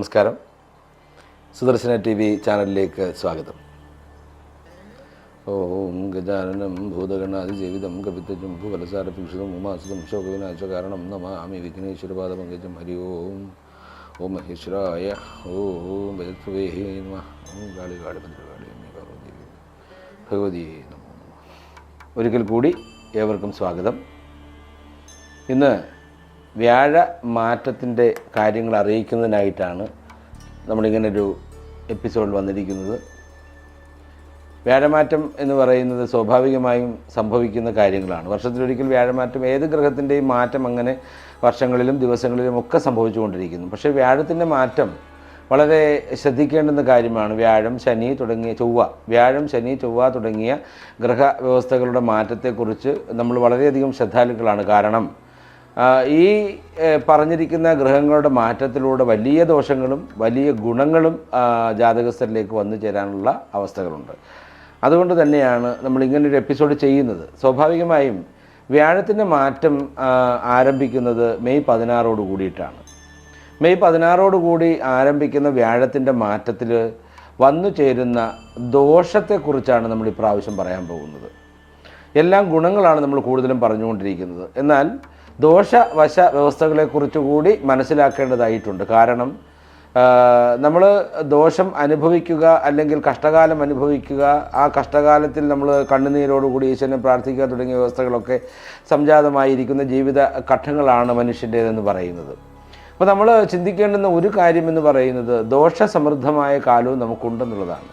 നമസ്കാരം. Sudarshana T V ചാനലിലേക്ക് സ്വാഗതം. ഓം ഗജാനനം ഭൂവലസാര ഭിക്ഷിതം ഉമാസിതം ശോകവിനാശ കാരണം നമാമി വിഘ്നേശ്വരപാദപങ്കജം ഹരി ഓം. ഓം മഹേശ്വരായ ഓം നമ ഭഗവതി ഒരിക്കൽ കൂടി ഏവർക്കും സ്വാഗതം. ഇന്ന് വ്യാഴ മാറ്റത്തിന്റെ കാര്യങ്ങൾ അറിയിക്കുന്നതിനായിട്ടാണ് നമ്മളിങ്ങനൊരു എപ്പിസോഡ് വന്നിരിക്കുന്നത്. വ്യാഴമാറ്റം എന്ന് പറയുന്നത് സ്വാഭാവികമായും സംഭവിക്കുന്ന കാര്യങ്ങളാണ്. വർഷത്തിലൊരിക്കൽ വ്യാഴമാറ്റം ഏത് ഗ്രഹത്തിന്റെയും മാറ്റം അങ്ങനെ വർഷങ്ങളിലും ദിവസങ്ങളിലും ഒക്കെ സംഭവിച്ചുകൊണ്ടിരിക്കുന്നു. പക്ഷേ വ്യാഴത്തിന്റെ മാറ്റം വളരെ ശ്രദ്ധിക്കേണ്ടുന്ന കാര്യമാണ് വ്യാഴം ശനി തുടങ്ങിയ ചൊവ്വ. വ്യാഴം ശനി ചൊവ്വ തുടങ്ങിയ ഗ്രഹ വ്യവസ്ഥകളുടെ മാറ്റത്തെക്കുറിച്ച് നമ്മൾ വളരെയധികം ശ്രദ്ധാലുക്കളാണ്. കാരണം ഈ പറഞ്ഞിരിക്കുന്ന ഗ്രഹങ്ങളുടെ മാറ്റത്തിലൂടെ വലിയ ദോഷങ്ങളും വലിയ ഗുണങ്ങളും ജാതകസ്ഥരിലേക്ക് വന്നു ചേരാനുള്ള അവസ്ഥകളുണ്ട്. അതുകൊണ്ട് തന്നെയാണ് നമ്മൾ ഇങ്ങനൊരു എപ്പിസോഡ് ചെയ്യുന്നത്. സ്വാഭാവികമായും വ്യാഴത്തിന്റെ മാറ്റം ആരംഭിക്കുന്നത് മെയ് പതിനാറോട് കൂടിയിട്ടാണ്. മെയ് പതിനാറോട് കൂടി ആരംഭിക്കുന്ന വ്യാഴത്തിന്റെ മാറ്റത്തിൽ വന്നു ചേരുന്ന ദോഷത്തെക്കുറിച്ചാണ് നമ്മൾ ഇപ്രാവശ്യം പറയാൻ പോകുന്നത്. എല്ലാം ഗുണങ്ങളാണ് നമ്മൾ കൂടുതലും പറഞ്ഞുകൊണ്ടിരിക്കുന്നത്. എന്നാൽ ദോഷവശ വ്യവസ്ഥകളെക്കുറിച്ച് കൂടി മനസ്സിലാക്കേണ്ടതായിട്ടുണ്ട്. കാരണം നമ്മൾ ദോഷം അനുഭവിക്കുക അല്ലെങ്കിൽ കഷ്ടകാലം അനുഭവിക്കുക ആ കഷ്ടകാലത്തിൽ നമ്മൾ കണ്ണുനീരോടുകൂടി ഈശ്വരനെ പ്രാർത്ഥിക്കുക തുടങ്ങിയ വ്യവസ്ഥകളൊക്കെ സംജാതമായിരിക്കുന്ന ജീവിത ഘട്ടങ്ങളാണ് മനുഷ്യന്റേതെന്ന് പറയുന്നത്. അപ്പോൾ നമ്മൾ ചിന്തിക്കേണ്ടുന്ന ഒരു കാര്യം എന്ന് പറയുന്നത് ദോഷസമൃദ്ധമായ കാലവും നമുക്കുണ്ടെന്നുള്ളതാണ്.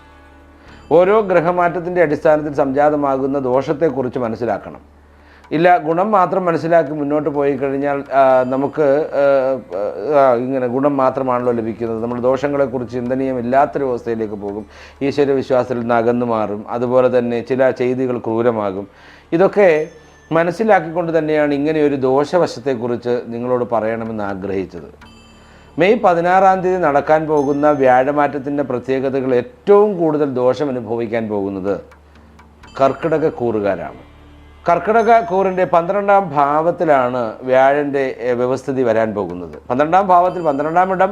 ഓരോ ഗ്രഹമാറ്റത്തിന്റെ അടിസ്ഥാനത്തിൽ സംജാതമാകുന്ന ദോഷത്തെക്കുറിച്ച് മനസ്സിലാക്കണം. ഇല്ല ഗുണം മാത്രം മനസ്സിലാക്കി മുന്നോട്ട് പോയി കഴിഞ്ഞാൽ നമുക്ക് ഇങ്ങനെ ഗുണം മാത്രമാണല്ലോ ലഭിക്കുന്നത്. നമ്മൾ ദോഷങ്ങളെക്കുറിച്ച് ചിന്തനീയമില്ലാത്തൊരു അവസ്ഥയിലേക്ക് പോകും. ഈശ്വര വിശ്വാസത്തിൽ നിന്ന് അകന്നു മാറും. അതുപോലെ തന്നെ ചില ചെയ്തികൾ ക്രൂരമാകും. ഇതൊക്കെ മനസ്സിലാക്കിക്കൊണ്ട് തന്നെയാണ് ഇങ്ങനെ ഒരു ദോഷവശത്തെക്കുറിച്ച് നിങ്ങളോട് പറയണമെന്ന് ആഗ്രഹിച്ചത്. മെയ് പതിനാറാം തീയതി നടക്കാൻ പോകുന്ന വ്യാഴമാറ്റത്തിന്റെ പ്രത്യേകതകൾ ഏറ്റവും കൂടുതൽ ദോഷം അനുഭവിക്കാൻ പോകുന്നത് കർക്കിടക കൂറുകാരാണ്. കർക്കിടക കൂറിന്റെ പന്ത്രണ്ടാം ഭാവത്തിലാണ് വ്യാഴന്റെ വ്യവസ്ഥിതി വരാൻ പോകുന്നത്. പന്ത്രണ്ടാം ഭാവത്തിൽ പന്ത്രണ്ടാം ഇടം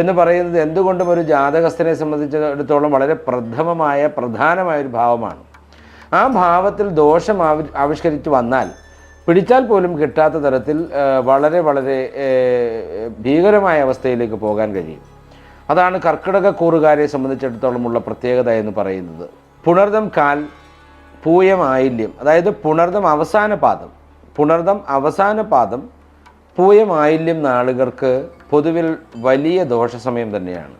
എന്ന് പറയുന്നത് എന്തുകൊണ്ടും ഒരു ജാതകസ്ഥനെ സംബന്ധിച്ചിടത്തോളം വളരെ പ്രഥമമായ പ്രധാനമായ ഒരു ഭാവമാണ്. ആ ഭാവത്തിൽ ദോഷം ആവി ആവിഷ്കരിച്ച് വന്നാൽ പിടിച്ചാൽ പോലും കിട്ടാത്ത തരത്തിൽ വളരെ വളരെ ഭീകരമായ അവസ്ഥയിലേക്ക് പോകാൻ കഴിയും. അതാണ് കർക്കിടക കൂറുകാരെ സംബന്ധിച്ചിടത്തോളമുള്ള പ്രത്യേകത എന്ന് പറയുന്നത്. പുണർദം കാൽ പൂയം ആയില്യം അതായത് പുണർദം അവസാന പാദം. പുണർദം അവസാന പാദം പൂയമായില്യം നാളുകൾക്ക് പൊതുവിൽ വലിയ ദോഷസമയം തന്നെയാണ്.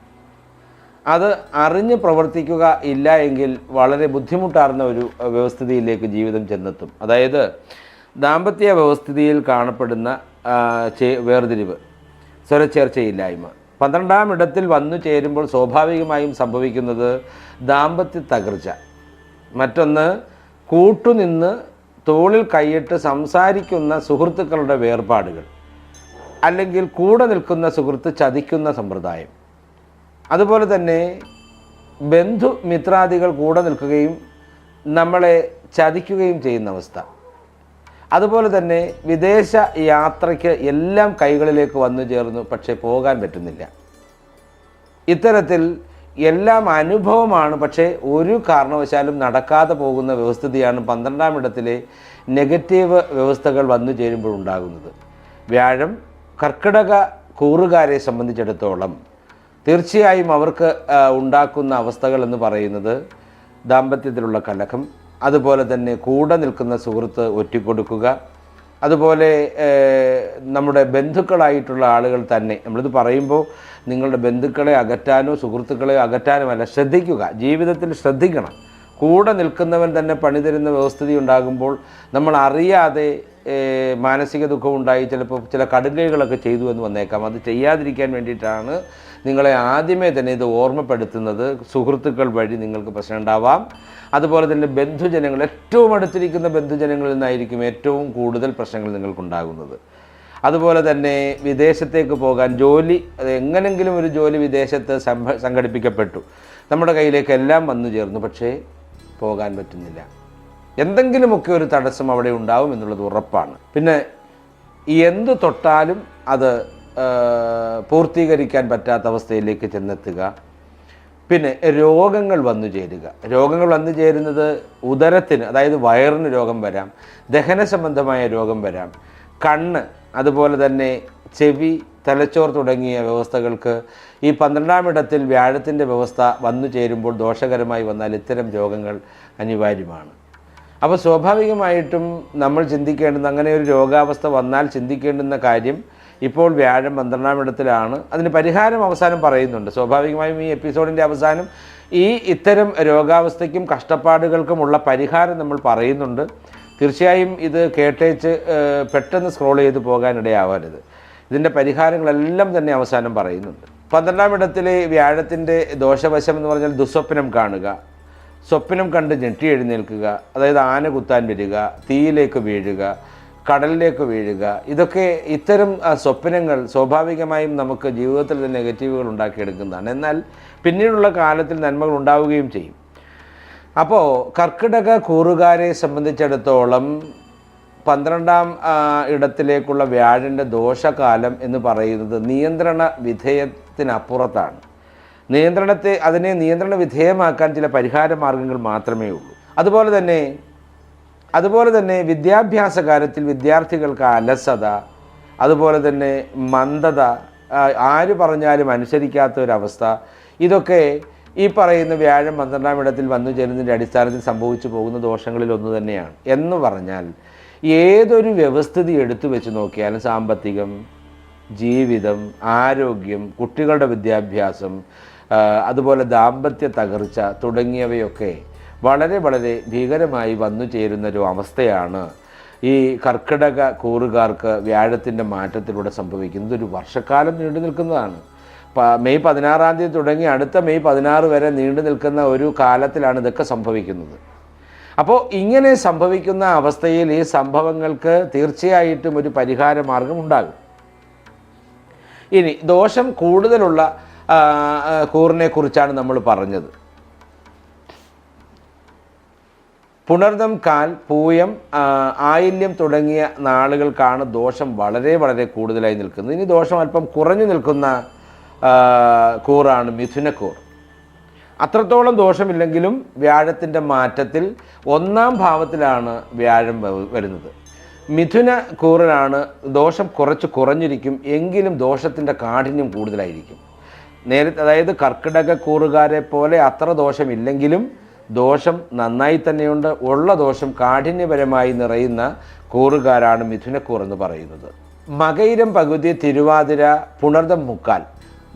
അത് അറിഞ്ഞ് പ്രവർത്തിക്കുക ഇല്ല എങ്കിൽ വളരെ ബുദ്ധിമുട്ടാർന്ന ഒരു വ്യവസ്ഥിതിയിലേക്ക് ജീവിതം ചെന്നെത്തും. അതായത് ദാമ്പത്യ വ്യവസ്ഥിതിയിൽ കാണപ്പെടുന്ന വേർതിരിവ് സ്വരച്ചേർച്ചയില്ലായ്മ. പന്ത്രണ്ടാം ഇടത്തിൽ വന്നു ചേരുമ്പോൾ സ്വാഭാവികമായും സംഭവിക്കുന്നത് ദാമ്പത്യ തകർച്ച. മറ്റൊന്ന് കൂട്ടുനിന്ന് തോളിൽ കൈയിട്ട് സംസാരിക്കുന്ന സുഹൃത്തുക്കളുടെ വേർപാടുകൾ. അല്ലെങ്കിൽ കൂടെ നിൽക്കുന്ന സുഹൃത്ത് ചതിക്കുന്ന സമ്പ്രദായം. അതുപോലെ തന്നെ ബന്ധു മിത്രാദികൾ കൂടെ നിൽക്കുകയും നമ്മളെ ചതിക്കുകയും ചെയ്യുന്ന അവസ്ഥ. അതുപോലെ തന്നെ വിദേശ യാത്രയ്ക്ക് എല്ലാം കൈകളിലേക്ക് വന്നു ചേർന്നു പക്ഷേ പോകാൻ പറ്റുന്നില്ല. ഇത്തരത്തിൽ എല്ലാം അനുഭവമാണ് പക്ഷേ ഒരു കാരണവശാലും നടക്കാതെ പോകുന്ന വ്യവസ്ഥിതിയാണ് പന്ത്രണ്ടാം ഇടത്തിലെ നെഗറ്റീവ് വ്യവസ്ഥകൾ വന്നു ചേരുമ്പോൾ ഉണ്ടാകുന്നത്. വ്യാഴം കർക്കിടക കൂറുകാരെ സംബന്ധിച്ചിടത്തോളം തീർച്ചയായും അവർക്ക് ഉണ്ടാക്കുന്ന അവസ്ഥകൾ എന്ന് പറയുന്നത് ദാമ്പത്യത്തിലുള്ള കലഹം അതുപോലെ തന്നെ കൂടെ നിൽക്കുന്ന സുഹൃത്ത് ഒറ്റിക്കൊടുക്കുക അതുപോലെ നമ്മുടെ ബന്ധുക്കളായിട്ടുള്ള ആളുകൾ തന്നെ നമ്മളിത് പറയുമ്പോൾ നിങ്ങളുടെ ബന്ധുക്കളെ അകറ്റാനോ സുഹൃത്തുക്കളെ അകറ്റാനുമല്ല ശ്രദ്ധിക്കുക ജീവിതത്തിൽ ശ്രദ്ധിക്കണം. കൂടെ നിൽക്കുന്നവൻ തന്നെ പണി തരുന്ന വ്യവസ്ഥിതി ഉണ്ടാകുമ്പോൾ നമ്മൾ അറിയാതെ മാനസിക ദുഃഖം ഉണ്ടായി ചിലപ്പോൾ ചില കടുകൈകളൊക്കെ ചെയ്തു എന്ന് വന്നേക്കാം. അത് ചെയ്യാതിരിക്കാൻ വേണ്ടിയിട്ടാണ് നിങ്ങളെ ആദ്യമേ തന്നെ ഇത് ഓർമ്മപ്പെടുത്തുന്നത് സുഹൃത്തുക്കൾ വഴി നിങ്ങൾക്ക് പ്രശ്നം ഉണ്ടാവാം. അതുപോലെ തന്നെ ബന്ധുജനങ്ങൾ ഏറ്റവും അടുത്തിരിക്കുന്ന ബന്ധുജനങ്ങളിൽ നിന്നായിരിക്കും ഏറ്റവും കൂടുതൽ പ്രശ്നങ്ങൾ നിങ്ങൾക്കുണ്ടാകുന്നത്. അതുപോലെ തന്നെ വിദേശത്തേക്ക് പോകാൻ ജോലി എങ്ങനെങ്കിലും ഒരു ജോലി വിദേശത്ത് സംഘടിപ്പിക്കപ്പെട്ടു. നമ്മുടെ കയ്യിലേക്ക് എല്ലാം വന്നു ചേർന്നു പക്ഷേ പോകാൻ പറ്റുന്നില്ല. എന്തെങ്കിലുമൊക്കെ ഒരു തടസ്സം അവിടെ ഉണ്ടാവും എന്നുള്ളത് ഉറപ്പാണ്. പിന്നെ എന്ത് തൊട്ടാലും അത് പൂർത്തീകരിക്കാൻ പറ്റാത്ത അവസ്ഥയിലേക്ക് ചെന്നെത്തുക. പിന്നെ രോഗങ്ങൾ വന്നു ചേരുക. രോഗങ്ങൾ വന്നു ചേരുന്നത് ഉദരത്തിന് അതായത് വയറിന് രോഗം വരാം ദഹന സംബന്ധമായ രോഗം വരാം കണ്ണ് അതുപോലെ തന്നെ ചെവി തലച്ചോർ തുടങ്ങിയ വ്യവസ്ഥകൾക്ക് ഈ പന്ത്രണ്ടാം ഇടത്തിൽ വ്യാഴത്തിന്റെ വ്യവസ്ഥ വന്നു ചേരുമ്പോൾ ദോഷകരമായി വന്നാൽ ഇത്തരം രോഗങ്ങൾ അനിവാര്യമാണ്. അപ്പോൾ സ്വാഭാവികമായിട്ടും നമ്മൾ ചിന്തിക്കേണ്ടുന്ന അങ്ങനെ ഒരു രോഗാവസ്ഥ വന്നാൽ ചിന്തിക്കേണ്ടുന്ന കാര്യം ഇപ്പോൾ വ്യാഴം പന്ത്രണ്ടാം ഇടത്തിലാണ്. അതിന് പരിഹാരം അവസാനം പറയുന്നുണ്ട്. സ്വാഭാവികമായും ഈ എപ്പിസോഡിന്റെ അവസാനം ഈ ഇത്തരം രോഗാവസ്ഥയ്ക്കും കഷ്ടപ്പാടുകൾക്കുമുള്ള പരിഹാരം നമ്മൾ പറയുന്നുണ്ട്. തീർച്ചയായും ഇത് കേട്ടേച്ച് പെട്ടെന്ന് സ്ക്രോൾ ചെയ്ത് പോകാനിടയാവരുത്. ഇതിന്റെ പരിഹാരങ്ങളെല്ലാം തന്നെ അവസാനം പറയുന്നുണ്ട്. പന്ത്രണ്ടാം ഇടത്തിലെ വ്യാഴത്തിന്റെ ദോഷവശം എന്ന് പറഞ്ഞാൽ ദുസ്വപ്നം കാണുക. സ്വപ്നം കണ്ട് ഞെട്ടി എഴുന്നേൽക്കുക. അതായത് ആന കുത്താൻ വരിക തീയിലേക്ക് വീഴുക. കടലിലേക്ക് വീഴുക. ഇതൊക്കെ ഇത്തരം സ്വപ്നങ്ങൾ സ്വാഭാവികമായും നമുക്ക് ജീവിതത്തിൽ നെഗറ്റീവുകൾ ഉണ്ടാക്കിയെടുക്കുന്നതാണ്. എന്നാൽ പിന്നീടുള്ള കാലത്തിൽ നന്മകൾ ഉണ്ടാവുകയും ചെയ്യും. അപ്പോൾ കർക്കിടക കൂറുകാരെ സംബന്ധിച്ചിടത്തോളം പന്ത്രണ്ടാം ഇടത്തിലേക്കുള്ള വ്യാഴന്റെ ദോഷകാലം എന്ന് പറയുന്നത് നിയന്ത്രണ വിധേയത്തിനപ്പുറത്താണ്. നിയന്ത്രണത്തെ അതിനെ നിയന്ത്രണ വിധേയമാക്കാൻ ചില പരിഹാര മാർഗങ്ങൾ മാത്രമേ ഉള്ളൂ. അതുപോലെ തന്നെ അതുപോലെ തന്നെ വിദ്യാഭ്യാസ കാര്യത്തിൽ വിദ്യാർത്ഥികൾക്ക് അലസത അതുപോലെ തന്നെ മന്ദത ആര് പറഞ്ഞാലും അനുസരിക്കാത്ത ഒരവസ്ഥ ഇതൊക്കെ ഈ പറയുന്ന വ്യാഴം പന്ത്രണ്ടാം ഇടത്തിൽ വന്നു ചേരുന്നതിന്റെ അടിസ്ഥാനത്തിൽ സംഭവിച്ചു പോകുന്ന ദോഷങ്ങളിൽ ഒന്ന് തന്നെയാണ്. എന്ന് പറഞ്ഞാൽ ഏതൊരു വ്യവസ്ഥിതി എടുത്തു വെച്ച് നോക്കിയാലും സാമ്പത്തികം ജീവിതം ആരോഗ്യം കുട്ടികളുടെ വിദ്യാഭ്യാസം അതുപോലെ ദാമ്പത്യ തകർച്ച തുടങ്ങിയവയൊക്കെ വളരെ വളരെ ഭീകരമായി വന്നു ചേരുന്ന ഒരു അവസ്ഥയാണ് ഈ കർക്കിടക കൂറുകാർക്ക് വ്യാഴത്തിന്റെ മാറ്റത്തിലൂടെ സംഭവിക്കുന്നത്. ഒരു വർഷക്കാലം നീണ്ടു നിൽക്കുന്നതാണ്. മെയ് പതിനാറാം തീയതി തുടങ്ങി അടുത്ത മെയ് പതിനാറ് വരെ നീണ്ടു നിൽക്കുന്ന ഒരു കാലത്തിലാണ് ഇതൊക്കെ സംഭവിക്കുന്നത്. അപ്പോൾ ഇങ്ങനെ സംഭവിക്കുന്ന അവസ്ഥയിൽ ഈ സംഭവങ്ങൾക്ക് തീർച്ചയായിട്ടും ഒരു പരിഹാര മാർഗം ഉണ്ടാകും. ഇനി ദോഷം കൂടുതലുള്ള കൂറിനെ കുറിച്ചാണ് നമ്മൾ പറഞ്ഞത്. പുണർദം കാൽ പൂയം ആയില്യം തുടങ്ങിയ നാളുകൾക്കാണ് ദോഷം വളരെ വളരെ കൂടുതലായി നിൽക്കുന്നത്. ഇനി ദോഷം അല്പം കുറഞ്ഞു നിൽക്കുന്ന കൂറാണ് മിഥുനക്കൂർ അത്രത്തോളം ദോഷമില്ലെങ്കിലും വ്യാഴത്തിന്റെ മാറ്റത്തിൽ ഒന്നാം ഭാവത്തിലാണ് വ്യാഴം വരുന്നത്. മിഥുന കൂറിനാണ് ദോഷം കുറച്ച് കുറഞ്ഞിരിക്കും എങ്കിലും ദോഷത്തിന്റെ കാഠിന്യം കൂടുതലായിരിക്കും. നേരത്തെ അതായത് കർക്കിടക കൂറുകാരെ പോലെ അത്ര ദോഷമില്ലെങ്കിലും ദോഷം നന്നായി തന്നെയുണ്ട്. ഉള്ള ദോഷം കാഠിന്യപരമായി നിറയുന്ന കൂറുകാരാണ് മിഥുനക്കൂർ എന്ന് പറയുന്നത്. മകയിരം പകുതി തിരുവാതിര പുണർദം മുക്കാൽ.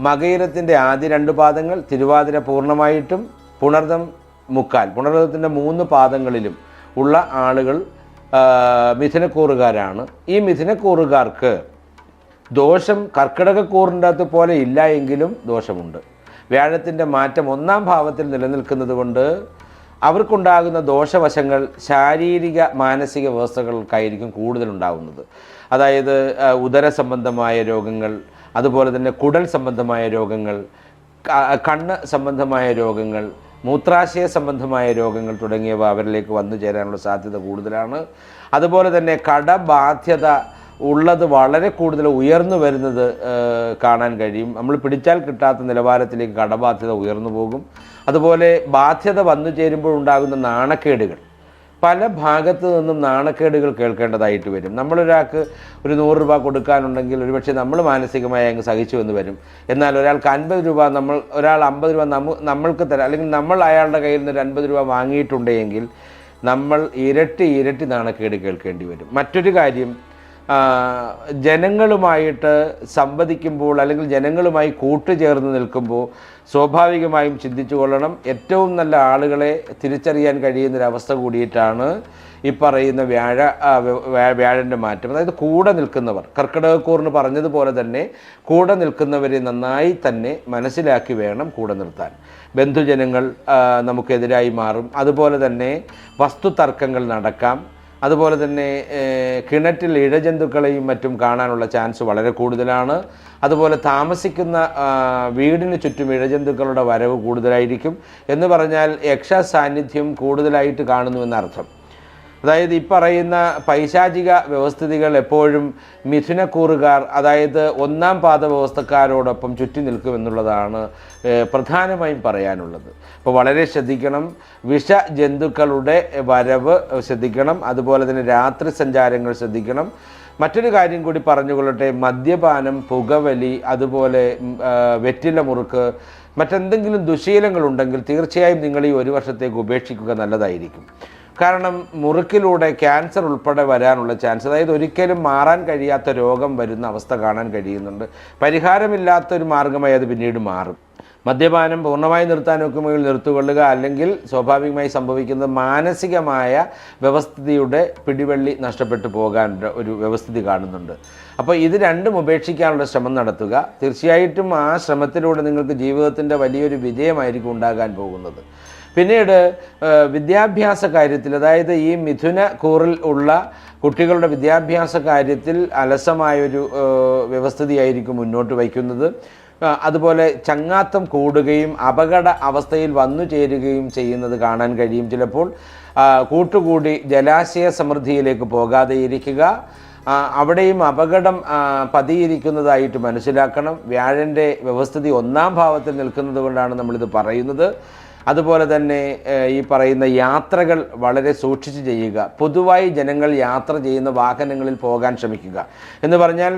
മകയിരത്തിന്റെ ആദ്യ രണ്ട് പാദങ്ങൾ തിരുവാതിര പൂർണമായിട്ടും പുണർദം മുക്കാൽ. പുണർദത്തിന്റെ മൂന്ന് പാദങ്ങളിലും ഉള്ള ആളുകൾ മിഥുനക്കൂറുകാരാണ്. ഈ മിഥുനക്കൂറുകാർക്ക് ദോഷം കർക്കിടകക്കൂറിന്റെ അകത്ത് പോലെ ഇല്ല എങ്കിലും ദോഷമുണ്ട്. വ്യാഴത്തിന്റെ മാറ്റം ഒന്നാം ഭാവത്തിൽ നിലനിൽക്കുന്നത് കൊണ്ട് അവർക്കുണ്ടാകുന്ന ദോഷവശങ്ങൾ ശാരീരിക മാനസിക വ്യവസ്ഥകൾക്കായിരിക്കും കൂടുതലുണ്ടാകുന്നത് അതായത് ഉദര സംബന്ധമായ രോഗങ്ങൾ അതുപോലെ തന്നെ കുടൽ സംബന്ധമായ രോഗങ്ങൾ കണ്ണ് സംബന്ധമായ രോഗങ്ങൾ മൂത്രാശയ സംബന്ധമായ രോഗങ്ങൾ തുടങ്ങിയവ അവരിലേക്ക് വന്നു ചേരാനുള്ള സാധ്യത കൂടുതലാണ്. അതുപോലെ തന്നെ കടബാധ്യത ഉള്ളത് വളരെ കൂടുതൽ ഉയർന്നു വരുന്നത് കാണാൻ കഴിയും. നമ്മൾ പിടിച്ചാൽ കിട്ടാത്ത നിലവാരത്തിലേക്ക് കടബാധ്യത ഉയർന്നു പോകും. അതുപോലെ ബാധ്യത വന്നു ചേരുമ്പോൾ ഉണ്ടാകുന്ന നാണക്കേടുകൾ. പല ഭാഗത്തു നിന്നും നാണക്കേടുകൾ കേൾക്കേണ്ടതായിട്ട് വരും. നമ്മളൊരാൾക്ക് ഒരു നൂറ് രൂപ കൊടുക്കാനുണ്ടെങ്കിൽ ഒരുപക്ഷെ നമ്മൾ മാനസികമായി അങ്ങ് സഹിച്ചു എന്ന് വരും. എന്നാൽ ഒരാൾക്ക് അൻപത് രൂപ നമ്മൾ ഒരാൾ അമ്പത് രൂപ നമ്മ നമ്മൾക്ക് തരാം അല്ലെങ്കിൽ നമ്മൾ അയാളുടെ കയ്യിൽ നിന്ന് ഒരു അൻപത് രൂപ വാങ്ങിയിട്ടുണ്ടെങ്കിൽ നമ്മൾ ഇരട്ടി ഇരട്ടി നാണക്കേട് കേൾക്കേണ്ടി വരും. മറ്റൊരു കാര്യം ജനങ്ങളുമായിട്ട് സംവദിക്കുമ്പോൾ അല്ലെങ്കിൽ ജനങ്ങളുമായി കൂട്ടുചേർന്ന് നിൽക്കുമ്പോൾ സ്വാഭാവികമായും ചിന്തിച്ചു കൊള്ളണം. ഏറ്റവും നല്ല ആളുകളെ തിരിച്ചറിയാൻ കഴിയുന്നൊരവസ്ഥ കൂടിയിട്ടാണ് ഈ പറയുന്ന വ്യാഴ വ്യാഴന്റെ മാറ്റം. അതായത് കൂടെ നിൽക്കുന്നവർ കർക്കിടകക്കൂറിന് പറഞ്ഞതുപോലെ തന്നെ കൂടെ നിൽക്കുന്നവരെ നന്നായി തന്നെ മനസ്സിലാക്കി വേണം കൂടെ നിർത്താൻ. ബന്ധുജനങ്ങൾ നമുക്കെതിരായി മാറും. അതുപോലെ തന്നെ വസ്തുതർക്കങ്ങൾ നടക്കാം. അതുപോലെ തന്നെ കിണറ്റിൽ ഇഴജന്തുക്കളെയും മറ്റും കാണാനുള്ള ചാൻസ് വളരെ കൂടുതലാണ്. അതുപോലെ താമസിക്കുന്ന വീടിന് ചുറ്റും ഇഴജന്തുക്കളുടെ വരവ് കൂടുതലായിരിക്കും. എന്ന് പറഞ്ഞാൽ യക്ഷ സാന്നിധ്യം കൂടുതലായിട്ട് കാണുന്നുവെന്നർത്ഥം അതായത് ഈ പറയുന്ന പൈശാചിക വ്യവസ്ഥിതികൾ എപ്പോഴും മിഥുനക്കൂറുകാർ അതായത് ഒന്നാം പാദ വ്യവസ്ഥക്കാരോടൊപ്പം ചുറ്റി നിൽക്കുമെന്നുള്ളതാണ് പ്രധാനമായും പറയാനുള്ളത്. അപ്പോൾ വളരെ ശ്രദ്ധിക്കണം. വിഷ ജന്തുക്കളുടെ വരവ് ശ്രദ്ധിക്കണം. അതുപോലെ തന്നെ രാത്രി സഞ്ചാരങ്ങൾ ശ്രദ്ധിക്കണം. മറ്റൊരു കാര്യം കൂടി പറഞ്ഞുകൊള്ളട്ടെ മദ്യപാനം പുകവലി അതുപോലെ വെറ്റില മുറുക്ക് മറ്റെന്തെങ്കിലും ദുശീലങ്ങളുണ്ടെങ്കിൽ തീർച്ചയായും നിങ്ങൾ ഈ ഒരു വർഷത്തേക്ക് ഉപേക്ഷിക്കുക നല്ലതായിരിക്കും. കാരണം മുറുക്കിലൂടെ ക്യാൻസർ ഉൾപ്പെടെ വരാനുള്ള ചാൻസ് അതായത് ഒരിക്കലും മാറാൻ കഴിയാത്ത രോഗം വരുന്ന അവസ്ഥ കാണാൻ കഴിയുന്നുണ്ട്. പരിഹാരമില്ലാത്തൊരു മാർഗമായി അത് പിന്നീട് മാറും. മദ്യപാനം പൂർണമായി നിർത്താൻ നോക്കുമെങ്കിൽ നിർത്തുകൊള്ളുക അല്ലെങ്കിൽ സ്വാഭാവികമായി സംഭവിക്കുന്നത് മാനസികമായ വ്യവസ്ഥിതിയുടെ പിടിവള്ളി നഷ്ടപ്പെട്ടു പോകാൻ ഒരു വ്യവസ്ഥിതി കാണുന്നുണ്ട്. അപ്പോൾ ഇത് രണ്ടും ഉപേക്ഷിക്കാനുള്ള ശ്രമം നടത്തുക. തീർച്ചയായിട്ടും ആ ശ്രമത്തിലൂടെ നിങ്ങൾക്ക് ജീവിതത്തിന്റെ വലിയൊരു വിജയമായിരിക്കും ഉണ്ടാകാൻ പോകുന്നത്. പിന്നീട് വിദ്യാഭ്യാസ കാര്യത്തിൽ അതായത് ഈ മിഥുന കൂറിൽ ഉള്ള കുട്ടികളുടെ വിദ്യാഭ്യാസ കാര്യത്തിൽ അലസമായൊരു വ്യവസ്ഥിതിയായിരിക്കും മുന്നോട്ട് വയ്ക്കുന്നത്. അതുപോലെ ചങ്ങാത്തം കൂടുകയും അപകട അവസ്ഥയിൽ വന്നു ചേരുകയും ചെയ്യുന്നത് കാണാൻ കഴിയും. ചിലപ്പോൾ കൂട്ടുകൂടി ജലാശയ സമൃദ്ധിയിലേക്ക് പോകാതെ ഇരിക്കുക. അവിടെയും അപകടം പതിയിരിക്കുന്നതായിട്ട് മനസ്സിലാക്കണം. വ്യാഴന്റെ വ്യവസ്ഥിതി ഒന്നാം ഭാവത്തിൽ നിൽക്കുന്നത് കൊണ്ടാണ് നമ്മളിത് പറയുന്നത്. അതുപോലെ തന്നെ ഈ പറയുന്ന യാത്രകൾ വളരെ സൂക്ഷിച്ച് ചെയ്യുക. പൊതുവായി ജനങ്ങൾ യാത്ര ചെയ്യുന്ന വാഹനങ്ങളിൽ പോകാൻ ശ്രമിക്കുക. എന്ന് പറഞ്ഞാൽ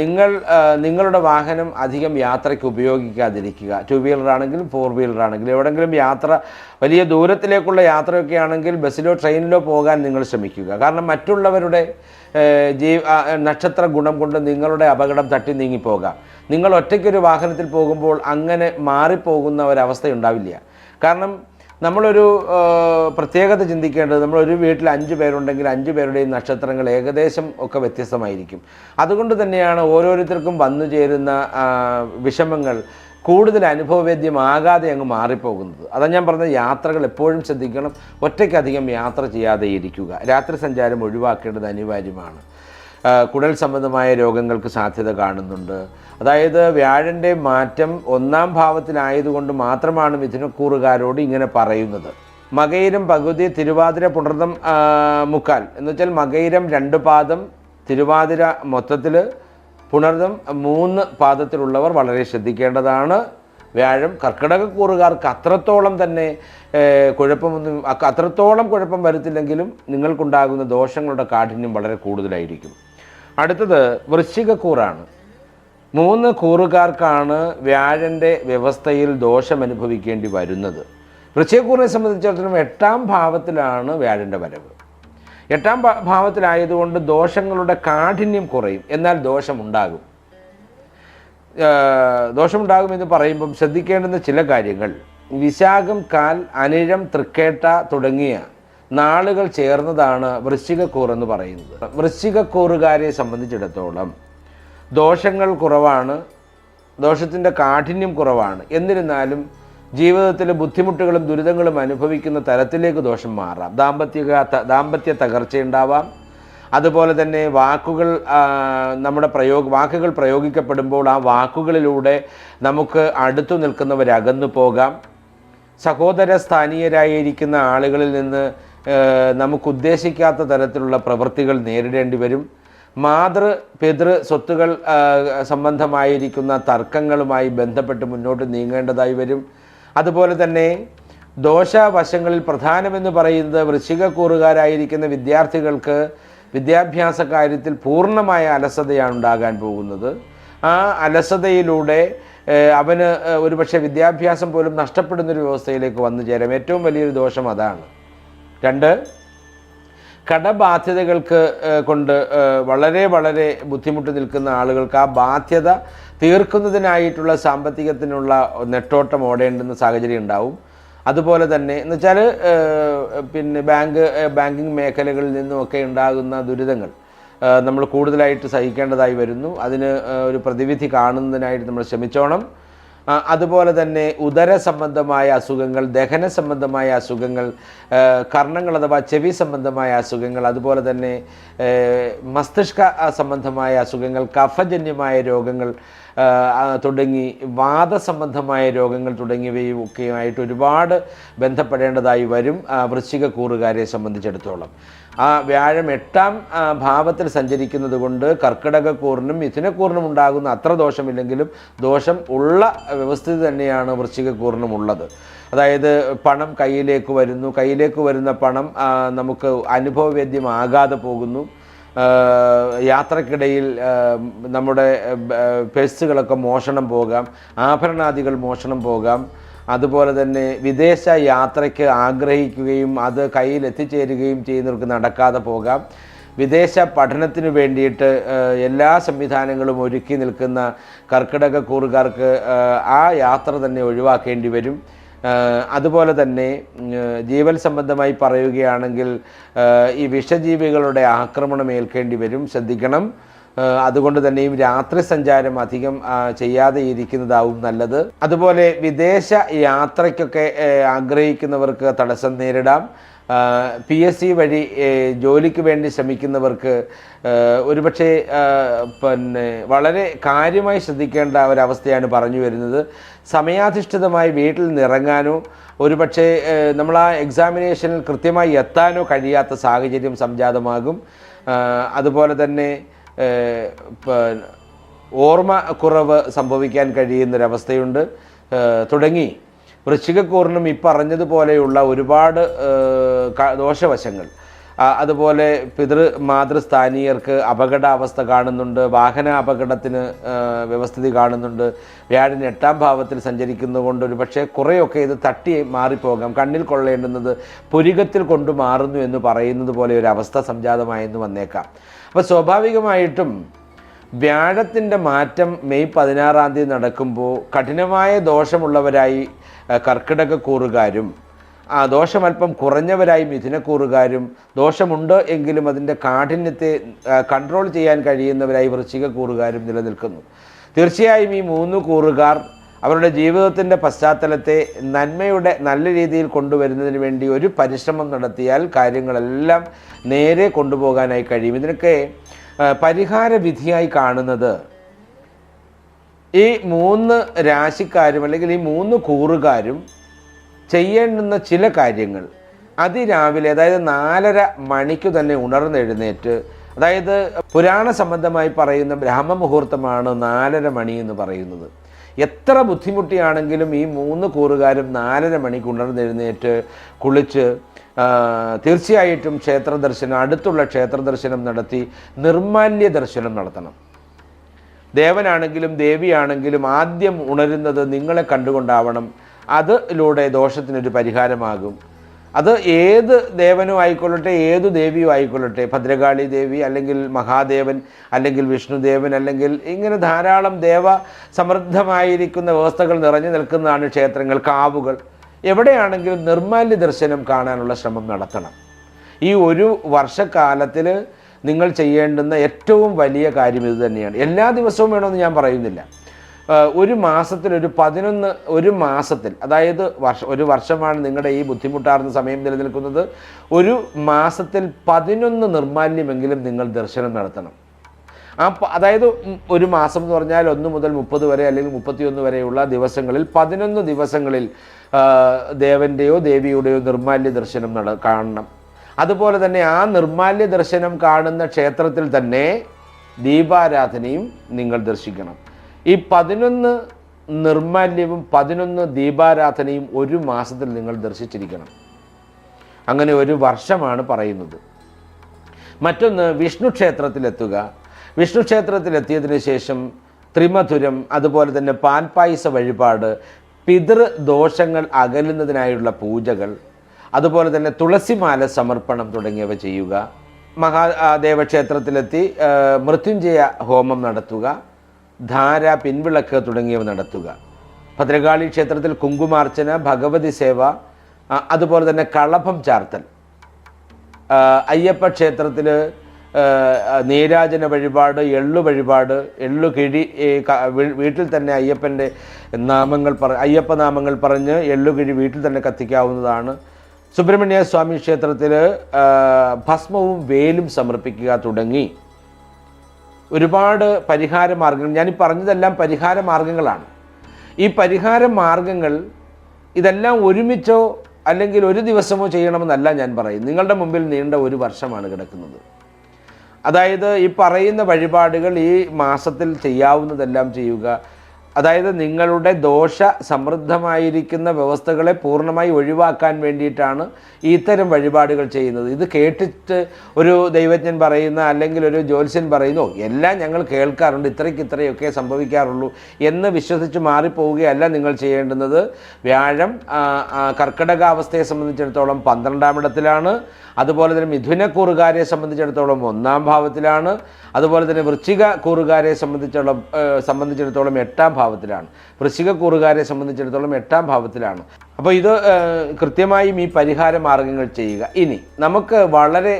നിങ്ങൾ നിങ്ങളുടെ വാഹനം അധികം യാത്രയ്ക്ക് ഉപയോഗിക്കാതിരിക്കുക. ടു വീലർ ആണെങ്കിലും ഫോർ വീലർ ആണെങ്കിലും എവിടെങ്കിലും യാത്ര വലിയ ദൂരത്തിലേക്കുള്ള യാത്രയൊക്കെ ആണെങ്കിൽ ബസ്സിലോ ട്രെയിനിലോ പോകാൻ നിങ്ങൾ ശ്രമിക്കുക. കാരണം മറ്റുള്ളവരുടെ ജീവ നക്ഷത്ര ഗുണം കൊണ്ട് നിങ്ങളുടെ അപകടം തട്ടി നീങ്ങിപ്പോകാം. നിങ്ങൾ ഒറ്റയ്ക്കൊരു വാഹനത്തിൽ പോകുമ്പോൾ അങ്ങനെ മാറിപ്പോകുന്ന ഒരവസ്ഥ ഉണ്ടാവില്ല. കാരണം നമ്മളൊരു പ്രത്യേകത ചിന്തിക്കേണ്ടത് നമ്മളൊരു വീട്ടിൽ അഞ്ച് പേരുണ്ടെങ്കിൽ അഞ്ച് പേരുടെയും നക്ഷത്രങ്ങൾ ഏകദേശം ഒക്കെ വ്യത്യസ്തമായിരിക്കും. അതുകൊണ്ട് തന്നെയാണ് ഓരോരുത്തർക്കും വന്നു ചേരുന്ന വിഷമങ്ങൾ കൂടുതൽ അനുഭവവേദ്യമാകാതെ അങ്ങ് മാറിപ്പോകുന്നത്. അതാ ഞാൻ പറഞ്ഞ യാത്രകൾ എപ്പോഴും ശ്രദ്ധിക്കണം. ഒറ്റയ്ക്കധികം യാത്ര ചെയ്യാതെ ഇരിക്കുക. രാത്രി സഞ്ചാരം ഒഴിവാക്കേണ്ടത് അനിവാര്യമാണ്. കുടൽ സംബന്ധമായ രോഗങ്ങൾക്ക് സാധ്യത കാണുന്നുണ്ട്. അതായത് വ്യാഴന്റെ മാറ്റം ഒന്നാം ഭാവത്തിലായതുകൊണ്ട് മാത്രമാണ് മിഥുനക്കൂറുകാരോട് ഇങ്ങനെ പറയുന്നത്. മകയിരം പകുതി തിരുവാതിര പുണർദം ആ, മുക്കാൽ. എന്ന് വെച്ചാൽ മകയിരം രണ്ട് പാദം തിരുവാതിര മൊത്തത്തിൽ പുണർദം മൂന്ന് പാദത്തിലുള്ളവർ വളരെ ശ്രദ്ധിക്കേണ്ടതാണ്. വ്യാഴം കർക്കിടകക്കൂറുകാർക്ക് അത്രത്തോളം തന്നെ കുഴപ്പമൊന്നും അത്രത്തോളം കുഴപ്പം വരുത്തില്ലെങ്കിലും നിങ്ങൾക്കുണ്ടാകുന്ന ദോഷങ്ങളുടെ കാഠിന്യം വളരെ കൂടുതലായിരിക്കും. അടുത്തത് വൃശ്ചികക്കൂറാണ്. മൂന്ന് കൂറുകാർക്കാണ് വ്യാഴന്റെ വ്യവസ്ഥയിൽ ദോഷം അനുഭവിക്കേണ്ടി വരുന്നത്. വൃശ്ചയക്കൂറിനെ സംബന്ധിച്ചിടത്തോളം എട്ടാം ഭാവത്തിലാണ് വ്യാഴന്റെ വരവ്. എട്ടാം ഭാവത്തിലായതുകൊണ്ട് ദോഷങ്ങളുടെ കാഠിന്യം കുറയും. എന്നാൽ ദോഷമുണ്ടാകും. ദോഷമുണ്ടാകുമെന്ന് പറയുമ്പം ശ്രദ്ധിക്കേണ്ടുന്ന ചില കാര്യങ്ങൾ. വിശാഖം കാൽ അനിഴം തൃക്കേട്ട തുടങ്ങിയ നാളുകൾ ചേർന്നതാണ് വൃശ്ചികക്കൂർ എന്ന് പറയുന്നത്. വൃശ്ചികക്കൂറുകാരെ സംബന്ധിച്ചിടത്തോളം ദോഷങ്ങൾ കുറവാണ് ദോഷത്തിന്റെ കാഠിന്യം കുറവാണ്. എന്നിരുന്നാലും ജീവിതത്തിലെ ബുദ്ധിമുട്ടുകളും ദുരിതങ്ങളും അനുഭവിക്കുന്ന തരത്തിലേക്ക് ദോഷം മാറാം. ദാമ്പത്യ ദാമ്പത്യ തകർച്ചയുണ്ടാവാം അതുപോലെ തന്നെ വാക്കുകൾ നമ്മുടെ പ്രയോഗ വാക്കുകൾ പ്രയോഗിക്കപ്പെടുമ്പോൾ ആ വാക്കുകളിലൂടെ നമുക്ക് അടുത്തു നിൽക്കുന്നവരകന്നു പോകാം. സഹോദര സ്ഥാനീയരായിരിക്കുന്ന ആളുകളിൽ നിന്ന് നമുക്ക് ഉദ്ദേശിക്കാത്ത തരത്തിലുള്ള പ്രവൃത്തികൾ നേരിടേണ്ടി വരും. മാതൃ പിതൃ സ്വത്തുകൾ സംബന്ധമായിരിക്കുന്ന തർക്കങ്ങളുമായി ബന്ധപ്പെട്ട് മുന്നോട്ട് നീങ്ങേണ്ടതായി വരും. അതുപോലെ തന്നെ ദോഷവശങ്ങളിൽ പ്രധാനമെന്ന് പറയുന്നത് വൃശ്ചികക്കൂറുകാരായിരിക്കുന്ന വിദ്യാർത്ഥികൾക്ക് വിദ്യാഭ്യാസ കാര്യത്തിൽ പൂർണമായ അലസതയാണ് ഉണ്ടാകാൻ പോകുന്നത്. ആ അലസതയിലൂടെ അവന് ഒരുപക്ഷെ വിദ്യാഭ്യാസം പോലും നഷ്ടപ്പെടുന്നൊരു വ്യവസ്ഥയിലേക്ക് വന്നു ചേരാം. ഏറ്റവും വലിയൊരു ദോഷം അതാണ്. രണ്ട് കടബാധ്യതകൾക്ക് കൊണ്ട് വളരെ വളരെ ബുദ്ധിമുട്ട് നിൽക്കുന്ന ആളുകൾക്ക് ആ ബാധ്യത തീർക്കുന്നതിനായിട്ടുള്ള സാമ്പത്തികത്തിനുള്ള നെട്ടോട്ടം ഓടേണ്ടുന്ന സാഹചര്യം ഉണ്ടാവും. അതുപോലെ തന്നെ എന്ന് വെച്ചാൽ പിന്നെ ബാങ്ക് ബാങ്കിങ് മേഖലകളിൽ നിന്നുമൊക്കെ ഉണ്ടാകുന്ന ദുരിതങ്ങൾ നമ്മൾ കൂടുതലായിട്ട് സഹിക്കേണ്ടതായി വരുന്നു. അതിന് ഒരു പ്രതിവിധി കാണുന്നതിനായിട്ട് നമ്മൾ ശ്രമിച്ചോണം. അതുപോലെ തന്നെ ഉദര സംബന്ധമായ അസുഖങ്ങൾ ദഹന സംബന്ധമായ അസുഖങ്ങൾ കർണങ്ങൾ അഥവാ ചെവി സംബന്ധമായ അസുഖങ്ങൾ അതുപോലെ തന്നെ മസ്തിഷ്ക സംബന്ധമായ അസുഖങ്ങൾ കഫജന്യമായ രോഗങ്ങൾ തുടങ്ങി വാദ സംബന്ധമായ രോഗങ്ങൾ തുടങ്ങിയവയും ഒക്കെയുമായിട്ട് ഒരുപാട് ബന്ധപ്പെടേണ്ടതായി വരും വൃശ്ചിക കൂറുകാരെ സംബന്ധിച്ചിടത്തോളം. ആ വ്യാഴം എട്ടാം ഭാവത്തിൽ സഞ്ചരിക്കുന്നത് കൊണ്ട് കർക്കിടകക്കൂറിനും മിഥുനക്കൂറിനും ഉണ്ടാകുന്ന അത്ര ദോഷമില്ലെങ്കിലും ദോഷം ഉള്ള വ്യവസ്ഥിതി തന്നെയാണ് വൃശ്ചികക്കൂറിനും ഉള്ളത്. അതായത് പണം കയ്യിലേക്ക് വരുന്നു. കയ്യിലേക്ക് വരുന്ന പണം നമുക്ക് അനുഭവവേദ്യമാകാതെ പോകുന്നു. യാത്രക്കിടയിൽ നമ്മുടെ പേഴ്സുകളൊക്കെ മോഷണം പോകാം. ആഭരണാദികൾ മോഷണം പോകാം. അതുപോലെ തന്നെ വിദേശ യാത്രയ്ക്ക് ആഗ്രഹിക്കുകയും അത് കയ്യിൽ എത്തിച്ചേരുകയും ചെയ്യുന്നവർക്ക് നടക്കാതെ പോകാം. വിദേശ പഠനത്തിന് വേണ്ടിയിട്ട് എല്ലാ സംവിധാനങ്ങളും ഒരുക്കി നിൽക്കുന്ന കർക്കിടക കൂറുകാർക്ക് ആ, യാത്ര തന്നെ ഒഴിവാക്കേണ്ടി വരും. അതുപോലെ തന്നെ ജീവൽ സംബന്ധമായി പറയുകയാണെങ്കിൽ ഈ വിഷജീവികളുടെ ആക്രമണം ഏൽക്കേണ്ടി വരും. ശ്രദ്ധിക്കണം. അതുകൊണ്ട് തന്നെയും രാത്രി സഞ്ചാരം അധികം ചെയ്യാതെ ഇരിക്കുന്നതാവും നല്ലത്. അതുപോലെ വിദേശ യാത്രയ്ക്കൊക്കെ ആഗ്രഹിക്കുന്നവർക്ക് തടസ്സം നേരിടാം. പി എസ് സി വഴി ജോലിക്ക് വേണ്ടി ശ്രമിക്കുന്നവർക്ക് ഒരുപക്ഷെ പിന്നെ വളരെ കാര്യമായി ശ്രദ്ധിക്കേണ്ട ഒരവസ്ഥയാണ് പറഞ്ഞു വരുന്നത്. സമയാധിഷ്ഠിതമായി വീട്ടിൽ നിറങ്ങാനോ ഒരുപക്ഷെ നമ്മൾ ആ എക്സാമിനേഷനിൽ കൃത്യമായി എത്താനോ കഴിയാത്ത സാഹചര്യം സംജാതമാകും. അതുപോലെ തന്നെ ഏ, പ- ഓർമ്മ കുറവ് സംഭവിക്കാൻ കഴിയുന്നൊരവസ്ഥയുണ്ട്. തുടങ്ങി. വൃശ്ചികക്കൂറിനും ഈ പറഞ്ഞതുപോലെയുള്ള ഒരുപാട് ദോഷവശങ്ങൾ. അതുപോലെ പിതൃ മാതൃസ്ഥാനീയർക്ക് അപകടാവസ്ഥ കാണുന്നുണ്ട്. വാഹന അപകടത്തിന് വ്യവസ്ഥിതി കാണുന്നുണ്ട്. വ്യാഴൻ എട്ടാം ഭാവത്തിൽ സഞ്ചരിക്കുന്നതുകൊണ്ട് ഒരു പക്ഷേ കുറേയൊക്കെ ഇത് തട്ടി മാറിപ്പോകാം. കണ്ണിൽ കൊള്ളേണ്ടുന്നത് പുരികത്തിൽ കൊണ്ടു മാറുന്നു എന്ന് പറയുന്നത് പോലെ ഒരു അവസ്ഥ സംജാതമായെന്ന് വന്നേക്കാം. അപ്പോൾ സ്വാഭാവികമായിട്ടും വ്യാഴത്തിന്റെ മാറ്റം മെയ് പതിനാറാം തീയതി നടക്കുമ്പോൾ കഠിനമായ ദോഷമുള്ളവരായി ആ, കർക്കിടക കൂറുകാരും ആ ദോഷമല്പം കുറഞ്ഞവരായി മിഥുനക്കൂറുകാരും ദോഷമുണ്ട് എങ്കിലും അതിന്റെ കാഠിന്യത്തെ കൺട്രോൾ ചെയ്യാൻ കഴിയുന്നവരായി വൃശ്ചിക കൂറുകാരും നിലനിൽക്കുന്നു. തീർച്ചയായും ഈ മൂന്ന് കൂറുകാർ അവരുടെ ജീവിതത്തിന്റെ പശ്ചാത്തലത്തെ നന്മയുടെ നല്ല രീതിയിൽ കൊണ്ടുവരുന്നതിന് വേണ്ടി ഒരു പരിശ്രമം നടത്തിയാൽ കാര്യങ്ങളെല്ലാം നേരെ കൊണ്ടുപോകാനായി കഴിയും. ഇതിനൊക്കെ പരിഹാര വിധിയായി കാണുന്നത് ഈ മൂന്ന് രാശിക്കാരും അല്ലെങ്കിൽ ഈ മൂന്ന് കൂറുകാരും ചെയ്യേണ്ടുന്ന ചില കാര്യങ്ങൾ. അതിരാവിലെ അതായത് നാലര മണിക്ക് തന്നെ ഉണർന്നെഴുന്നേറ്റ് അതായത് പുരാണ സംബന്ധമായി പറയുന്ന ബ്രാഹ്മ മുഹൂർത്തമാണ് നാലര മണി എന്ന് പറയുന്നത്. എത്ര ബുദ്ധിമുട്ടിയാണെങ്കിലും ഈ മൂന്ന് കൂറുകാരും നാലര മണിക്ക് ഉണർന്നെഴുന്നേറ്റ് കുളിച്ച് തീർച്ചയായിട്ടും ക്ഷേത്ര ദർശനം അടുത്തുള്ള ക്ഷേത്ര ദർശനം നടത്തി നിർമാല്യ ദർശനം നടത്തണം. ദേവനാണെങ്കിലും ദേവിയാണെങ്കിലും ആദ്യം ഉണരുന്നത് നിങ്ങളെ കണ്ടുകൊണ്ടാവണം. അതിലൂടെ ദോഷത്തിനൊരു പരിഹാരമാകും. അത് ഏത് ദേവനും ആയിക്കൊള്ളട്ടെ ഏത് ദേവിയും ആയിക്കൊള്ളട്ടെ. ഭദ്രകാളി ദേവി അല്ലെങ്കിൽ മഹാദേവൻ അല്ലെങ്കിൽ വിഷ്ണുദേവൻ അല്ലെങ്കിൽ ഇങ്ങനെ ധാരാളം ദേവ സമൃദ്ധമായിരിക്കുന്ന വ്യവസ്ഥകൾ നിറഞ്ഞു നിൽക്കുന്നതാണ് ക്ഷേത്രങ്ങൾ കാവുകൾ. എവിടെയാണെങ്കിലും നിർമാല്യ ദർശനം കാണാനുള്ള ശ്രമം നടത്തണം. ഈ ഒരു വർഷക്കാലത്തിൽ നിങ്ങൾ ചെയ്യേണ്ടുന്ന ഏറ്റവും വലിയ കാര്യം ഇത് തന്നെയാണ്. എല്ലാ ദിവസവും വേണമെന്ന് ഞാൻ പറയുന്നില്ല. ഒരു മാസത്തിൽ ഒരു പതിനൊന്ന് ഒരു മാസത്തിൽ അതായത് വർഷ ഒരു വർഷമാണ് നിങ്ങളുടെ ഈ ബുദ്ധിമുട്ടാർന്ന സമയം നിലനിൽക്കുന്നത്. ഒരു മാസത്തിൽ പതിനൊന്ന് നിർമാല്യമെങ്കിലും നിങ്ങൾ ദർശനം നടത്തണം. ആ അതായത് ഒരു മാസം എന്ന് പറഞ്ഞാൽ ഒന്ന് മുതൽ മുപ്പത് വരെ അല്ലെങ്കിൽ മുപ്പത്തിയൊന്ന് വരെയുള്ള ദിവസങ്ങളിൽ പതിനൊന്ന് ദിവസങ്ങളിൽ ദേവന്റെയോ ദേവിയുടെയോ നിർമാല്യ ദർശനം നട കാണണം. അതുപോലെ തന്നെ ആ നിർമാല്യ ദർശനം കാണുന്ന ക്ഷേത്രത്തിൽ തന്നെ ദീപാരാധനയും നിങ്ങൾ ദർശിക്കണം. ഈ പതിനൊന്ന് നിർമാല്യവും പതിനൊന്ന് ദീപാരാധനയും ഒരു മാസത്തിൽ നിങ്ങൾ ദർശിച്ചിരിക്കണം. അങ്ങനെ ഒരു വർഷമാണ് പറയുന്നത്. മറ്റൊന്ന് വിഷ്ണു ക്ഷേത്രത്തിലെത്തുക. വിഷ്ണു ക്ഷേത്രത്തിലെത്തിയതിനു ശേഷം ത്രിമധുരം അതുപോലെ തന്നെ പാൽപായസ വഴിപാട് പിതൃദോഷങ്ങൾ അകലുന്നതിനായുള്ള പൂജകൾ അതുപോലെ തന്നെ തുളസിമാല സമർപ്പണം തുടങ്ങിയവ ചെയ്യുക. മഹാദേവക്ഷേത്രത്തിലെത്തി മൃത്യുഞ്ജയ ഹോമം നടത്തുക. ധാര പിൻവിളക്ക് തുടങ്ങിയവ നടത്തുക. ഭദ്രകാളി ക്ഷേത്രത്തിൽ കുങ്കുമാർച്ചന ഭഗവതി സേവ അതുപോലെ തന്നെ കളഭം ചാർത്തൽ. അയ്യപ്പ ക്ഷേത്രത്തിൽ നീരാജന വഴിപാട് എള്ളു വഴിപാട് എള്ളു കിഴി വീട്ടിൽ തന്നെ അയ്യപ്പന്റെ നാമങ്ങൾ പറ അയ്യപ്പ നാമങ്ങൾ പറഞ്ഞ് എള്ളു കിഴി വീട്ടിൽ തന്നെ കത്തിക്കാവുന്നതാണ്. സുബ്രഹ്മണ്യ സ്വാമി ക്ഷേത്രത്തിൽ ഭസ്മവും വേലും സമർപ്പിക്കുക തുടങ്ങി. ഒരുപാട് പരിഹാര മാർഗങ്ങൾ ഞാൻ ഈ പറഞ്ഞതെല്ലാം പരിഹാര മാർഗങ്ങളാണ് ഈ പരിഹാര മാർഗങ്ങൾ ഇതെല്ലാം ഒരുമിച്ചോ അല്ലെങ്കിൽ ഒരു ദിവസമോ ചെയ്യണമെന്നല്ല ഞാൻ പറയും നിങ്ങളുടെ മുമ്പിൽ നീണ്ട ഒരു വർഷമാണ് കിടക്കുന്നത്. അതായത് ഈ പറയുന്ന വഴിപാടുകൾ ഈ മാസത്തിൽ ചെയ്യാവുന്നതെല്ലാം ചെയ്യുക അതായത് നിങ്ങളുടെ ദോഷ സമൃദ്ധമായിരിക്കുന്ന വ്യവസ്ഥകളെ പൂർണമായി ഒഴിവാക്കാൻ വേണ്ടിയിട്ടാണ് ഇത്തരം വഴിപാടുകൾ ചെയ്യുന്നത്. ഇത് കേട്ടിട്ട് ഒരു ദൈവജ്ഞൻ പറയുന്ന അല്ലെങ്കിൽ ഒരു ജ്യോത്സ്യൻ പറയുന്നു എല്ലാം ഞങ്ങൾ കേൾക്കാറുണ്ട് ഇത്രയ്ക്ക് ഇത്രയൊക്കെ സംഭവിക്കാറുള്ളൂ എന്ന് വിശ്വസിച്ച് മാറിപ്പോവുകയല്ല നിങ്ങൾ ചെയ്യേണ്ടുന്നത്. വ്യാഴം കർക്കിടകാവസ്ഥയെ സംബന്ധിച്ചിടത്തോളം പന്ത്രണ്ടാം ഇടത്തിലാണ്. അതുപോലെ തന്നെ മിഥുന കൂറുകാരെ സംബന്ധിച്ചിടത്തോളം ഒന്നാം ഭാവത്തിലാണ്. അതുപോലെ തന്നെ വൃശ്ചിക കൂറുകാരെ സംബന്ധിച്ചോളം സംബന്ധിച്ചിടത്തോളം എട്ടാം ഭാവത്തിലാണ്. വൃശ്ചിക കൂറുകാരെ സംബന്ധിച്ചിടത്തോളം എട്ടാം ഭാവത്തിലാണ്. അപ്പോൾ ഇത് കൃത്യമായും ഈ പരിഹാര മാർഗങ്ങൾ ചെയ്യുക. ഇനി നമുക്ക് വളരെ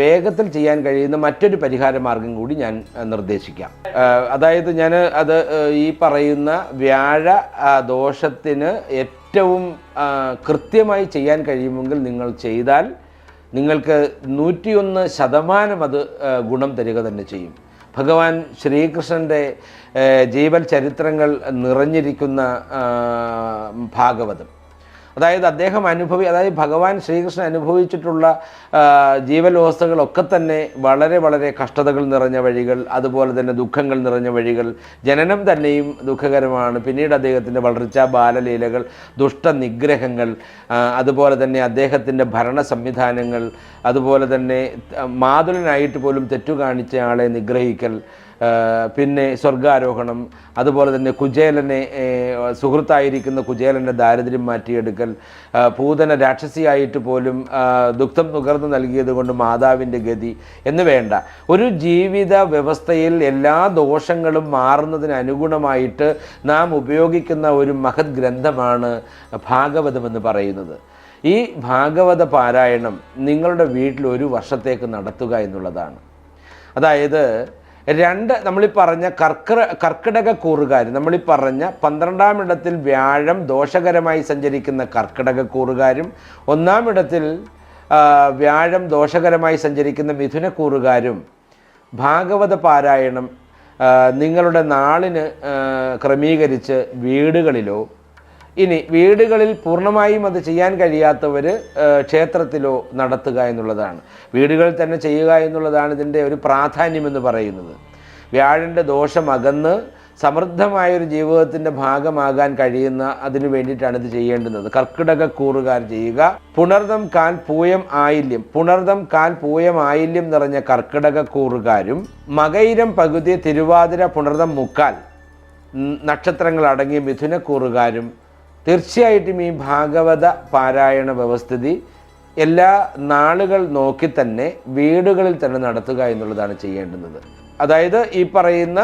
വേഗത്തിൽ ചെയ്യാൻ കഴിയുന്ന മറ്റൊരു പരിഹാര മാർഗം കൂടി ഞാൻ നിർദ്ദേശിക്കാം. അതായത് ഞാൻ അത് ഈ പറയുന്ന വ്യാഴ ദോഷത്തിന് ഏറ്റവും കൃത്യമായി ചെയ്യാൻ കഴിയുമെങ്കിൽ നിങ്ങൾ ചെയ്താൽ നിങ്ങൾക്ക് നൂറ്റിയൊന്ന് ശതമാനം അത് ഗുണം തരിക തന്നെ ചെയ്യും. ഭഗവാൻ ശ്രീകൃഷ്ണന്റെ ആ, ജീവൽ ചരിത്രങ്ങൾ നിറഞ്ഞിരിക്കുന്ന ഭാഗവതം. അതായത് അദ്ദേഹം അനുഭവി അതായത് ഭഗവാൻ ശ്രീകൃഷ്ണൻ അനുഭവിച്ചിട്ടുള്ള ആ, ജീവലോസ്തകളൊക്കെ തന്നെ വളരെ വളരെ കഷ്ടതകൾ നിറഞ്ഞ വഴികൾ അതുപോലെ തന്നെ ദുഃഖങ്ങൾ നിറഞ്ഞ വഴികൾ ജനനം തന്നെയും ദുഃഖകരമാണ്. പിന്നീട് അദ്ദേഹത്തിന്റെ വളർച്ച ബാലലീലകൾ ദുഷ്ടനിഗ്രഹങ്ങൾ അതുപോലെ തന്നെ അദ്ദേഹത്തിന്റെ ഭരണ സംവിധാനങ്ങൾ അതുപോലെ തന്നെ മാതുലനായിട്ട് പോലും തെറ്റു കാണിച്ച ആളെ നിഗ്രഹിക്കൽ പിന്നെ സ്വർഗാരോഹണം അതുപോലെ തന്നെ കുചേലനെ സുഹൃത്തായിരിക്കുന്ന കുചേലന്റെ ദാരിദ്ര്യം മാറ്റിയെടുക്കൽ പൂതന രാക്ഷസിയായിട്ട് പോലും ദുഃഖം നുകർന്നു നൽകിയത് കൊണ്ട് മാതാവിന്റെ ഗതി എന്ന് വേണ്ട. ഒരു ജീവിത വ്യവസ്ഥയിൽ എല്ലാ ദോഷങ്ങളും മാറുന്നതിന് അനുഗുണമായിട്ട് നാം ഉപയോഗിക്കുന്ന ഒരു മഹത് ഗ്രന്ഥമാണ് ഭാഗവതം എന്ന് പറയുന്നത്. ഈ ഭാഗവത പാരായണം നിങ്ങളുടെ വീട്ടിൽ ഒരു വർഷത്തേക്ക് നടത്തുക എന്നുള്ളതാണ്. അതായത് രണ്ട് നമ്മളീ പറഞ്ഞ കർക്കിട കർക്കിടക കൂറുകാർ നമ്മളീ പറഞ്ഞ പന്ത്രണ്ടാം ഇടത്തിൽ വ്യാഴം ദോഷകരമായി സഞ്ചരിക്കുന്ന കർക്കിടക കൂറുകാരും ഒന്നാം ഇടത്തിൽ വ്യാഴം ദോഷകരമായി സഞ്ചരിക്കുന്ന മിഥുന കൂറുകാരും ഭാഗവത പാരായണം നിങ്ങളുടെ നാളിന് ക്രമീകരിച്ച് വീടുകളിലോ ഇനി വീടുകളിൽ പൂർണമായും അത് ചെയ്യാൻ കഴിയാത്തവർ ക്ഷേത്രത്തിലോ നടത്തുക എന്നുള്ളതാണ്. വീടുകളിൽ തന്നെ ചെയ്യുക എന്നുള്ളതാണ് ഇതിന്റെ ഒരു പ്രാധാന്യമെന്ന് പറയുന്നത്. വ്യാഴന്റെ ദോഷം അകന്ന് സമൃദ്ധമായൊരു ജീവിതത്തിന്റെ ഭാഗമാകാൻ കഴിയുന്ന അതിനു വേണ്ടിയിട്ടാണ് ഇത് ചെയ്യേണ്ടുന്നത്. കർക്കിടക കൂറുകാർ ചെയ്യുക. പുണർദം കാൽ പൂയം ആയില്യം. പുണർദം കാൽ പൂയം ആയില്യം നിറഞ്ഞ കർക്കിടക കൂറുകാരും മകയിരം പകുതി തിരുവാതിര പുണർദം മുക്കാൽ നക്ഷത്രങ്ങൾ അടങ്ങിയ മിഥുനക്കൂറുകാരും തീർച്ചയായിട്ടും ഈ ഭാഗവത പാരായണ വ്യവസ്ഥിതി എല്ലാ നാളുകൾ നോക്കി തന്നെ വീടുകളിൽ തന്നെ നടത്തുക എന്നുള്ളതാണ് ചെയ്യേണ്ടുന്നത്. അതായത് ഈ പറയുന്ന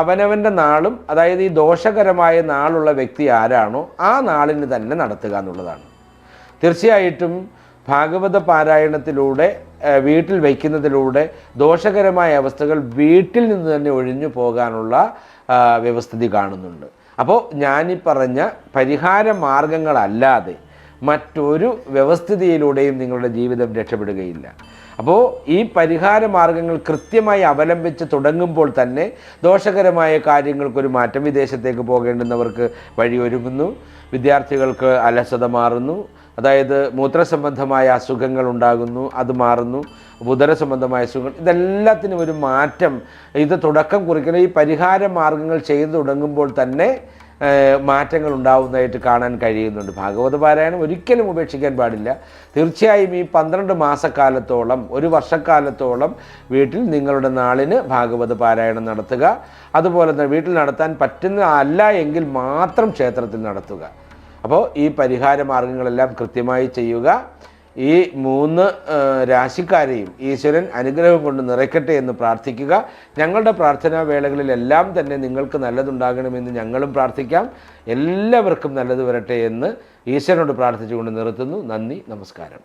അവനവന്റെ നാളും അതായത് ഈ ദോഷകരമായ നാളുള്ള വ്യക്തി ആരാണോ ആ നാളിന് തന്നെ നടത്തുക എന്നുള്ളതാണ്. തീർച്ചയായിട്ടും ഭാഗവത പാരായണത്തിലൂടെ വീട്ടിൽ വയ്ക്കുന്നതിലൂടെ ദോഷകരമായ അവസ്ഥകൾ വീട്ടിൽ നിന്ന് തന്നെ ഒഴിഞ്ഞു പോകാനുള്ള വ്യവസ്ഥിതി കാണുന്നുണ്ട്. അപ്പോൾ ഞാനീ പറഞ്ഞ പരിഹാര മാർഗങ്ങളല്ലാതെ മറ്റൊരു വ്യവസ്ഥിതിയിലൂടെയും നിങ്ങളുടെ ജീവിതം രക്ഷപ്പെടുകയില്ല. അപ്പോൾ ഈ പരിഹാര മാർഗങ്ങൾ കൃത്യമായി അവലംബിച്ച് തുടങ്ങുമ്പോൾ തന്നെ ദോഷകരമായ കാര്യങ്ങൾക്കൊരു മാറ്റം വിദേശത്തേക്ക് പോകേണ്ടുന്നവർക്ക് വഴിയൊരുങ്ങുന്നു. വിദ്യാർത്ഥികൾക്ക് അലസത മാറുന്നു. അതായത് മൂത്രസംബന്ധമായ അസുഖങ്ങൾ ഉണ്ടാകുന്നു അത് മാറുന്നു. ഉദര സംബന്ധമായ അസുഖങ്ങൾ ഇതെല്ലാത്തിനും ഒരു മാറ്റം. ഇത് തുടക്കം കുറിക്കുന്ന ഈ പരിഹാര മാർഗങ്ങൾ ചെയ്തു തുടങ്ങുമ്പോൾ തന്നെ മാറ്റങ്ങൾ ഉണ്ടാവുന്നതായിട്ട് കാണാൻ കഴിയുന്നുണ്ട്. ഭാഗവത പാരായണം ഒരിക്കലും ഉപേക്ഷിക്കാൻ പാടില്ല. തീർച്ചയായും ഈ പന്ത്രണ്ട് മാസക്കാലത്തോളം ഒരു വർഷക്കാലത്തോളം വീട്ടിൽ നിങ്ങളുടെ നാളിന് ഭാഗവത പാരായണം നടത്തുക. അതുപോലെ തന്നെ വീട്ടിൽ നടത്താൻ പറ്റുന്ന അല്ല എങ്കിൽ മാത്രം ക്ഷേത്രത്തിൽ നടത്തുക. അപ്പോൾ ഈ പരിഹാര മാർഗങ്ങളെല്ലാം കൃത്യമായി ചെയ്യുക. ഈ മൂന്ന് രാശിക്കാരെയും ഈശ്വരൻ അനുഗ്രഹം കൊണ്ട് നിറയ്ക്കട്ടെ എന്ന് പ്രാർത്ഥിക്കുക. ഞങ്ങളുടെ പ്രാർത്ഥനാ വേളകളിലെല്ലാം തന്നെ നിങ്ങൾക്ക് നല്ലതുണ്ടാകണമെന്ന് ഞങ്ങളും പ്രാർത്ഥിക്കാം. എല്ലാവർക്കും നല്ലത് വരട്ടെ എന്ന് ഈശ്വരനോട് പ്രാർത്ഥിച്ചുകൊണ്ട് നിർത്തുന്നു. നന്ദി നമസ്കാരം.